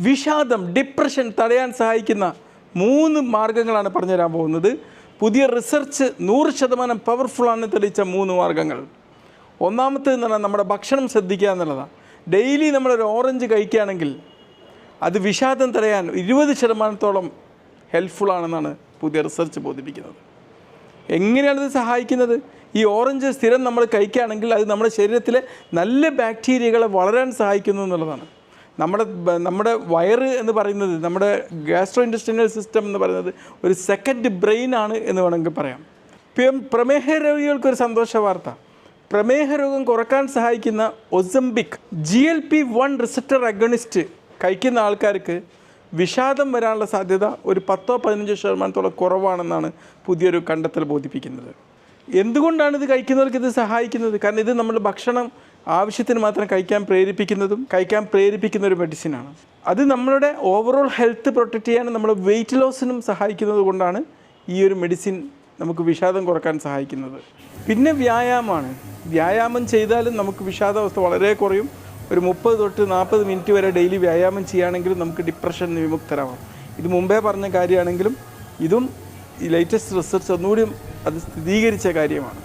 വിഷാദം ഡിപ്രഷൻ തടയാൻ സഹായിക്കുന്ന മൂന്ന് മാർഗങ്ങളാണ് പറഞ്ഞുതരാൻ പോകുന്നത്. പുതിയ റിസർച്ച് നൂറ് ശതമാനം പവർഫുള്ളാണ് തെളിയിച്ച മൂന്ന് മാർഗങ്ങൾ. ഒന്നാമത്തേത് എന്ന് പറഞ്ഞാൽ നമ്മുടെ ഭക്ഷണം ശ്രദ്ധിക്കുക എന്നുള്ളതാണ്. ഡെയിലി നമ്മളൊരു ഓറഞ്ച് കഴിക്കുകയാണെങ്കിൽ അത് വിഷാദം തടയാൻ ഇരുപത് ശതമാനത്തോളം ഹെൽപ്ഫുള്ളാണെന്നാണ് പുതിയ റിസർച്ച് ബോധിപ്പിക്കുന്നത്. എങ്ങനെയാണ് ഇത് സഹായിക്കുന്നത്? ഈ ഓറഞ്ച് സ്ഥിരം നമ്മൾ കഴിക്കുകയാണെങ്കിൽ അത് നമ്മുടെ ശരീരത്തിലെ നല്ല ബാക്ടീരിയകളെ വളരാൻ സഹായിക്കുന്നു എന്നുള്ളതാണ്. നമ്മുടെ നമ്മുടെ വയറ് എന്ന് പറയുന്നത് നമ്മുടെ ഗ്യാസ്ട്രോ ഇൻഡസ്ട്രിയൽ സിസ്റ്റം എന്ന് പറയുന്നത് ഒരു സെക്കൻഡ് ബ്രെയിൻ ആണ് എന്ന് വേണമെങ്കിൽ പറയാം. പ്രമേഹ രോഗികൾക്കൊരു സന്തോഷ വാർത്ത. പ്രമേഹ രോഗം കുറയ്ക്കാൻ സഹായിക്കുന്ന Ozempic G L P one receptor agonist കഴിക്കുന്ന ആൾക്കാർക്ക് വിഷാദം വരാനുള്ള സാധ്യത ഒരു പത്തോ പതിനഞ്ചോ ശതമാനത്തോളം കുറവാണെന്നാണ് പുതിയൊരു കണ്ടെത്തൽ ബോധിപ്പിക്കുന്നത്. എന്തുകൊണ്ടാണ് ഇത് കഴിക്കുന്നവർക്ക് ഇത് സഹായിക്കുന്നത്? കാരണം ഇത് നമ്മുടെ ഭക്ഷണം ആവശ്യത്തിന് മാത്രം കഴിക്കാൻ പ്രേരിപ്പിക്കുന്നതും കഴിക്കാൻ പ്രേരിപ്പിക്കുന്ന ഒരു മെഡിസിനാണ് അത് നമ്മളുടെ ഓവറോൾ ഹെൽത്ത് പ്രൊട്ടക്റ്റ് ചെയ്യാനും നമ്മുടെ വെയിറ്റ് ലോസിനും സഹായിക്കുന്നത് കൊണ്ടാണ് ഈ ഒരു മെഡിസിൻ നമുക്ക് വിഷാദം കുറയ്ക്കാൻ സഹായിക്കുന്നത്. പിന്നെ വ്യായാമമാണ്. വ്യായാമം ചെയ്താലും നമുക്ക് വിഷാദാവസ്ഥ വളരെ കുറയും. ഒരു മുപ്പത് തൊട്ട് നാൽപ്പത് മിനിറ്റ് വരെ ഡെയിലി വ്യായാമം ചെയ്യുകയാണെങ്കിലും നമുക്ക് ഡിപ്രഷൻ വിമുക്തരാവാം. ഇത് മുമ്പേ പറഞ്ഞ കാര്യമാണെങ്കിലും ഇതും ഈ ലേറ്റസ്റ്റ് റിസർച്ച് ഒന്നുകൂടി അത് സ്ഥിരീകരിച്ച കാര്യമാണ്.